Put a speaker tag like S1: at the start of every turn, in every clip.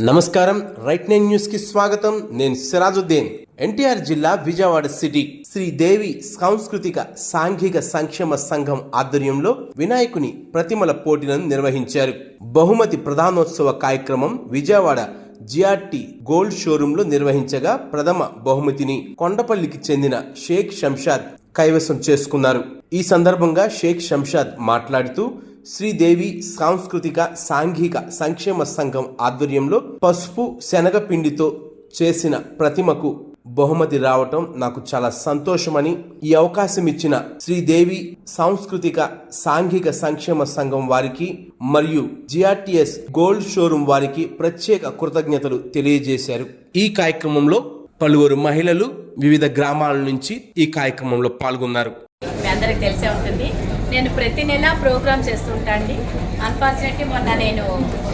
S1: నమస్కారం. Right nine న్యూస్కి స్వాగతం. నేను సిరాజుద్దీన్. ఎన్టీఆర్ జిల్లా విజయవాడ సిటీ శ్రీదేవి సాంస్కృతిక సాంఘిక సంక్షేమ సంఘం ఆధ్వర్యంలో వినాయకుని ప్రతిమల పోటీలను నిర్వహించారు. బహుమతి ప్రధానోత్సవ కార్యక్రమం విజయవాడ జిఆర్టీ గోల్డ్ షోరూమ్లో నిర్వహించగా ప్రథమ బహుమతిని కొండపల్లికి చెందిన షేక్ శంషాద్ కైవసం చేసుకున్నారు. ఈ సందర్భంగా షేక్ శంషాద్ మాట్లాడుతూ శ్రీదేవి సాంస్కృతిక సాంఘిక సంక్షేమ సంఘం ఆధ్వర్యంలో పసుపు శనగపిండితో చేసిన ప్రతిమకు బహుమతి రావటం నాకు చాలా సంతోషమని ఈ అవకాశం ఇచ్చిన శ్రీదేవి సాంస్కృతిక సాంఘిక సంక్షేమ సంఘం వారికి మరియు జిఆర్టిఎస్ గోల్డ్ షోరూం వారికి ప్రత్యేక కృతజ్ఞతలు తెలియజేశారు. ఈ కార్యక్రమంలో పలువురు మహిళలు వివిధ గ్రామాల నుంచి ఈ కార్యక్రమంలో పాల్గొన్నారు.
S2: మీ అందరికి తెలిసే ఉంటుంది. నేను ప్రతి నెల ప్రోగ్రామ్ చేస్తుంటా అండి. అన్ఫార్చునేట్లీ మొన్న నేను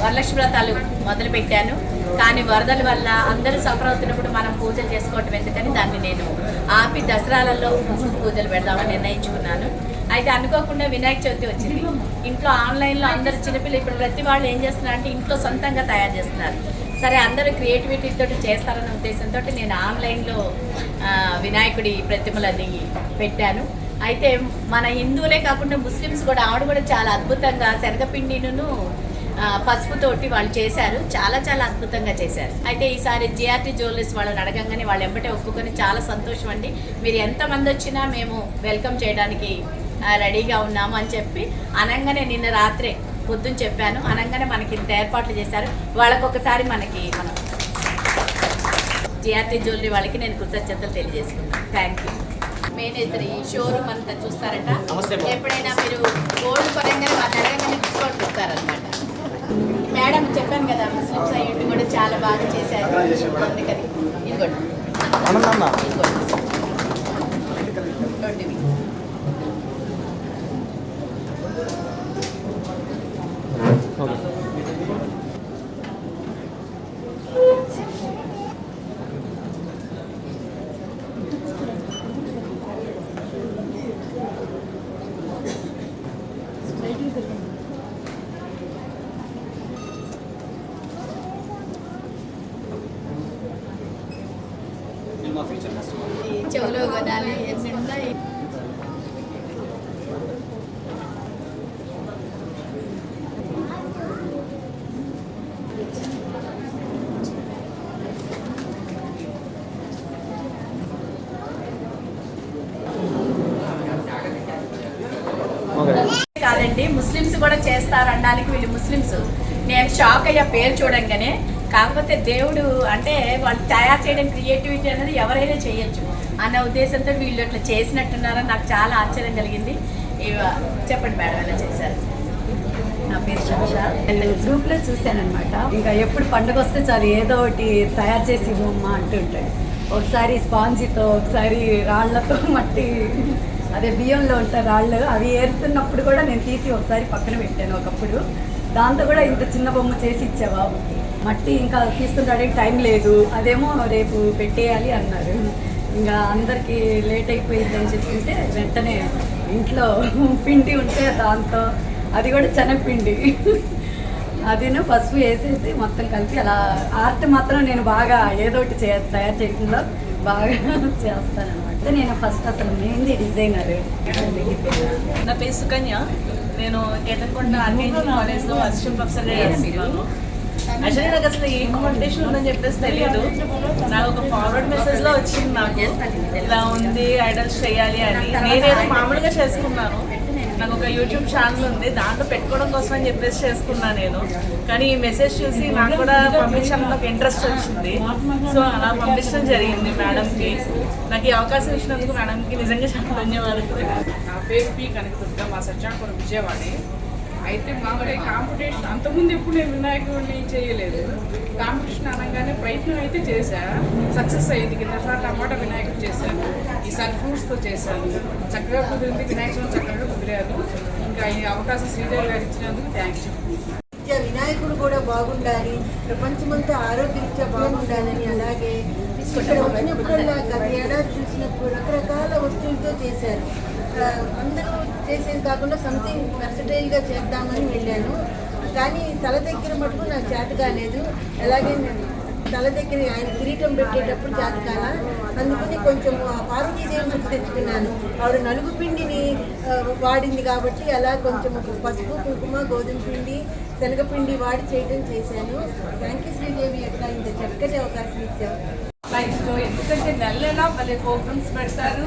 S2: వరలక్ష్మి వ్రతాలు మొదలుపెట్టాను కానీ వరదల వల్ల అందరూ సఫర్ అవుతున్నప్పుడు మనం పూజలు చేసుకోవటం ఎందుకని దాన్ని నేను ఆపి దసరాలలో పూజలు పెడదామని నిర్ణయించుకున్నాను. అయితే అనుకోకుండా వినాయక చవితి వచ్చింది. ఇంట్లో ఆన్లైన్లో అందరు చిన్నపిల్లలు ఇప్పుడు ప్రతి వాళ్ళు ఏం చేస్తున్నారు అంటే ఇంట్లో సొంతంగా తయారు చేస్తున్నారు. సరే అందరూ క్రియేటివిటీతో తోటి చేస్తారన్న ఉద్దేశంతో నేను ఆన్లైన్లో వినాయకుడి వినాయకుడి ప్రతిమలని పెట్టాను. అయితే మన హిందువులే కాకుండా ముస్లిమ్స్ కూడా ఆవిడ కూడా చాలా అద్భుతంగా శనగపిండిను పసుపుతోటి వాళ్ళు చేశారు. చాలా చాలా అద్భుతంగా చేశారు. అయితే ఈసారి జిఆర్టీ జ్యువెలర్స్ వాళ్ళని అడగంగానే వాళ్ళు ఎంబటే ఒప్పుకొని చాలా సంతోషం అండి. మీరు ఎంతమంది వచ్చినా మేము వెల్కమ్ చేయడానికి రెడీగా ఉన్నాము అని చెప్పి అనగానే నిన్న రాత్రే పొద్దున్న చెప్పాను. అనగానే మనకి ఇంత ఏర్పాట్లు చేశారు. వాళ్ళకు ఒకసారి మనకి మనం జిఆర్టీ జ్యువెలరీ వాళ్ళకి నేను కృతజ్ఞతలు తెలియజేసుకున్నాను థ్యాంక్ యూ మేనేజర్ ఈ షోరూమ్ అంతా చూస్తారట. ఎప్పుడైనా మీరు గోల్డ్ పరంగా వాళ్ళు అడగగానే డిస్కౌంట్ ఇస్తారనమాట మేడం చెప్పాను కదా ముస్లిమ్స్ అయ్యుండి కూడా చాలా బాగా చేశారు. అందుకని. ఇదిగోండి. ఇదిగోండి. చెవులో కొనాలి ఎన్ని ఉన్నాయి కాదండి ముస్లిమ్స్ కూడా చేస్తారు అనడానికి వీళ్ళు ముస్లిమ్స్. నేను షాక్ అయ్యా పేరు చూడంగానే కాకపోతే దేవుడు అంటే వాళ్ళు తయారు చేయడం క్రియేటివిటీ అనేది ఎవరైనా చేయొచ్చు. అన్న ఉద్దేశంతో వీళ్ళు ఇట్లా చేసినట్టున్నారని నాకు చాలా ఆశ్చర్యం కలిగింది. చెప్పండి మేడం ఎలా చేశారు?
S3: నా పేరు శంషా నేను గ్రూప్లో చూశానమాట ఇంకా ఎప్పుడు పండుగ వస్తే చాలు ఏదో ఒకటి తయారు చేసి ఇవ్వమ్మా అంటుంటాడు ఒకసారి స్పాంజితో ఒకసారి రాళ్ళతో మట్టి అదే బియ్యంలో ఉంటాయి రాళ్ళు అవి ఏరుతున్నప్పుడు కూడా నేను తీసి ఒకసారి పక్కన పెట్టాను ఒకప్పుడు. దాంతో కూడా ఇంత చిన్న బొమ్మ చేసి ఇచ్చా బాబుకి మట్టి ఇంకా తీసుకుంటాడే టైం లేదు. అదేమో రేపు పెట్టేయాలి అన్నారు. ఇంకా అందరికీ లేట్ అయిపోయిందని చెప్తుంటే వెంటనే ఇంట్లో పిండి ఉంటే దాంతో అది కూడా శనగపిండి అదిను పసుపు వేసేసి మొత్తం కలిపి అలా ఆర్ట్ మాత్రం నేను బాగా ఏదో ఒకటి చే తయారు చేయడంలో బాగా చేస్తాను అనమాట నేను ఫస్ట్ అసలు మెయిన్లీ డిజైనర్.
S4: నా పేరు సుకన్య. నేను కేతన్కొండ ఆర్కేజీ కాలేజ్లో అసిస్టెంట్ ప్రొఫెసర్గా చేస్తున్నాను. యాక్చువల్లీ నాకు అసలు ఏ కాంపిటీషన్ ఉందని చెప్పేసి తెలియదు నాకు ఒక ఫార్వర్డ్ మెసేజ్లో వచ్చింది నాకు. ఇలా ఉంది ఐడల్స్ చేయాలి అని. నేనేదో మామూలుగా చేసుకున్నాను. నాకు ఒక యూట్యూబ్ ఛానల్ ఉంది. దాంట్లో పెట్టుకోవడం కోసం అని చెప్పేసి చేసుకున్నాను నేను. కానీ ఈ మెసేజ్ చూసి నాకు కూడా పంపించడం నాకు ఇంట్రెస్ట్ వచ్చింది. సో అలా పంపించడం జరిగింది మేడంకి నాకు ఈ అవకాశం ఇచ్చినందుకు మేడంకి నిజంగా చాలా ధన్యవాదాలు.
S5: నా పేరు పి కనకదుర్గ. మా సజ్జాపురం విజయవాడే. అయితే మామూలుగా కాంపిటీషన్ అంతకుముందు ఎప్పుడు నేను వినాయకుడిని చేయలేదు. కాంపిటీషన్ అనగానే ప్రయత్నం అయితే చేశా. సక్సెస్ అయ్యింది. కిందసారి టమాటా వినాయకుడు చేశాను. ఈసారి ఫ్రూట్స్తో చేశాను. చక్కగా కుదిరింది. వినాయకుడు చక్కగా కుదిరాను. ఇంకా ఈ అవకాశం శ్రీదేవి గారు ఇచ్చినందుకు
S6: థ్యాంక్స్ వినాయకుడు కూడా బాగుండాలి. ప్రపంచమంతా ఆరోగ్యరీత్యా బాగుండాలని అలాగే ఇక్కడ వచ్చినప్పుడల్లా గత ఏడాది చూసినప్పుడు రకరకాల వస్తువులతో చేశారు. అందరూ చేసేది కాకుండా సంథింగ్ వెర్సటైల్గా చేద్దామని వెళ్ళాను. కానీ తల దగ్గర మటుకు నాకు చేత కాలేదు. అలాగే నేను తల దగ్గర ఆయన కిరీటం పెట్టేటప్పుడు చేత కాల. అందుకని కొంచెం ఆ పార్వతీదేవి తెచ్చుకున్నాను ఆవిడ నలుగు పిండిని వాడింది కాబట్టి అలా కొంచెం పసుపు కుంకుమ గోధుమ పిండి శనగపిండి వాడి చేయడం చేశాను. థ్యాంక్ యూ శ్రీదేవి యొక్క ఇంత చక్కటి అవకాశం ఇచ్చావు.
S4: ఎందుకంటే నెల మళ్ళీ ప్రోగ్రామ్స్ పెడతారు.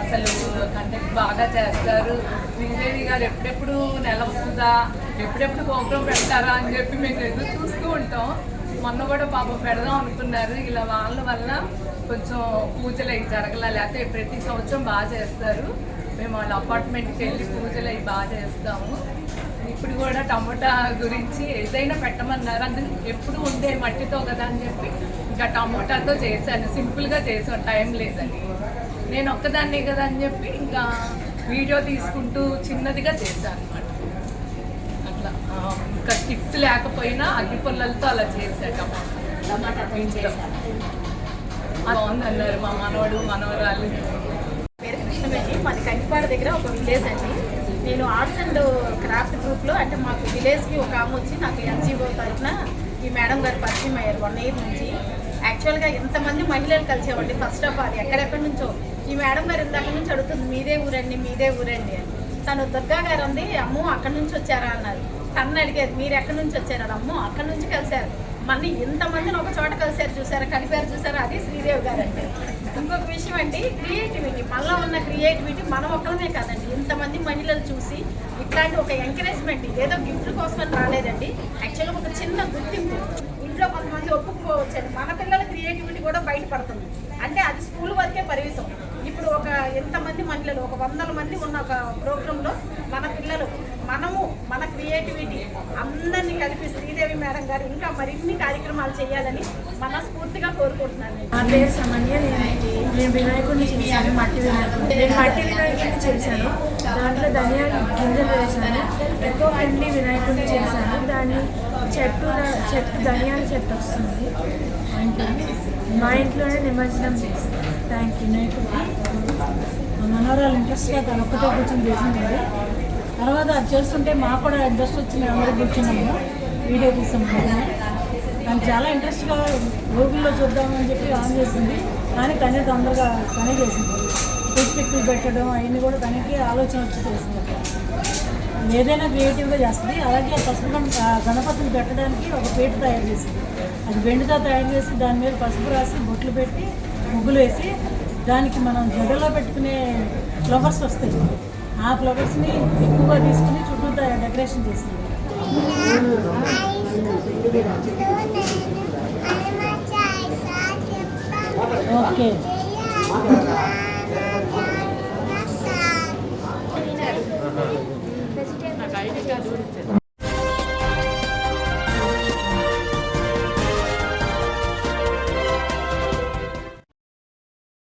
S4: అసలు కంటెంట్ బాగా చేస్తారు. శ్రీదేవి గారు ఎప్పుడెప్పుడు నెల వస్తుందా? ఎప్పుడెప్పుడు ప్రోగ్రామ్ పెడతారా అని చెప్పి మేము ఎదురు చూస్తూ ఉంటాం. మొన్న కూడా పాపం పెడదాం అనుకున్నారు. ఇలా వాళ్ళ వల్ల కొంచెం పూజలు అవి జరగల. లేకపోతే ప్రతి సంవత్సరం బాగా చేస్తారు. మేము వాళ్ళ అపార్ట్మెంట్కి వెళ్ళి పూజలు అవి బాగా చేస్తాము. ఇప్పుడు కూడా టమోటా గురించి ఏదైనా పెట్టమన్నారు. అందుకు ఎప్పుడు ఉండే మట్టితో కదా అని చెప్పి ఇంకా టమోటాతో చేశాను. సింపుల్గా చేసాను టైం లేదని. నేను ఒక్కదాన్నే కదా అని చెప్పి ఇంకా వీడియో తీసుకుంటూ చిన్నదిగా చేశాను అనమాట అట్లా ఇంకా స్టిక్స్ లేకపోయినా అగ్గి పుల్లలతో అలా చేశాను. బాగుందన్నారు మా మనవడు మనవరాలు.
S7: పేరు కృష్ణవేణి. మాది కంకిపాడ దగ్గర ఒక విలేజ్ అండి. నేను ఆర్ట్స్ అండ్ క్రాఫ్ట్ గ్రూప్లో అంటే మాకు విలేజ్కి ఒక ఆమె వచ్చి నాకు ఎన్జిఓ తరఫున ఈ మేడం గారు పరిచయం అయ్యారు వన్ ఇయర్ నుంచి. యాక్చువల్గా ఇంతమంది మహిళలు కలిసేవండి ఫస్ట్ ఆఫ్ ఆల్ ఎక్కడెక్కడి నుంచో ఈ మేడం గారు ఇందాక నుంచి అడుగుతుంది మీదే ఊరండి మీదే ఊరండి అని. తను దుర్గా గారు ఉంది అమ్మో అక్కడి నుంచి వచ్చారా? అన్నారు. తనని అడిగేది మీరు ఎక్కడి నుంచి వచ్చారు? అమ్మో అక్కడి నుంచి కలిశారు. మళ్ళీ ఇంతమందిని ఒక చోట కలిశారు చూసారా? కలిపారు చూసారా? అది శ్రీదేవి గారు అంటే ఇంకొక విషయం అండి క్రియేటివిటీ మనలో ఉన్న క్రియేటివిటీ మనం ఒక్కరమే కాదండి. ఇంతమంది మహిళలు చూసి ఇట్లాంటి ఒక ఎంకరేజ్మెంట్ ఏదో గిఫ్ట్ కోసం రాలేదండి. యాక్చువల్గా ఒక చిన్న గుర్తింపు. ఇంట్లో కొంతమంది ఒప్పుకోవచ్చండి. మన పిల్లల క్రియేటివిటీ కూడా బయటపడుతుంది. అంటే అది స్కూల్ వరకే పరిమితం. ఒక ఎంతమంది మహిళలు ఒక వందల మంది ఉన్న ఒక ప్రోగ్రాంలో మన పిల్లలు మనము మన క్రియేటివిటీ అందరినీ కలిపి శ్రీదేవి మేడం గారు ఇంకా మరిన్ని కార్యక్రమాలు చేయాలని మనస్ఫూర్తిగా కోరుకుంటున్నాను
S8: నా పేరు సమన్య నేను వినాయకుడిని చేశాను మట్టి వినాయకుడు నేను మట్టి వినాయకుడిని చేశాను. దాంట్లో ధనియాలు గింజలు వేశాను. ఎక్కువ పిండి వినాయకుడిని చేశాను. దాన్ని చెట్టు చెట్టు ధనియాల చెట్టు వస్తుంది. మా మా ఇంట్లోనే నిమజ్జనం చేస్తాను. థ్యాంక్ యూ వినాయకుడికి
S9: మా ఇంట్రెస్ట్గా తను ఒక్కటే కూర్చొని చేసింది తర్వాత అది చేస్తుంటే మాకు కూడా ఇంట్రెస్ట్ వచ్చి మేము అందరూ కూర్చున్నాము. వీడియో తీసాం దానికి చాలా ఇంట్రెస్ట్గా గూగుల్లో చూద్దామని చెప్పి ఆన్ చేసింది. కానీ తనే తొందరగా తనే చేసింది. పిక్ పెట్టడం అవన్నీ కూడా తనకి ఆలోచన వచ్చి చేసింది. ఏదైనా క్రియేటివ్గా చేస్తుంది. అలాగే పసుపు గణపతిని పెట్టడానికి ఒక పీట తయారు చేసింది. అది బెండుతో తయారు చేసి దాని మీద పసుపు రాసి బొట్లు పెట్టి ముగ్గులు వేసి దానికి మనం జడలో పెట్టుకునే ఫ్లవర్స్ వస్తాయి. ఆ ఫ్లవర్స్ని ఎక్కువగా తీసుకుని చుట్టూ డెకరేషన్ చేస్తుంది. ఓకే. ID card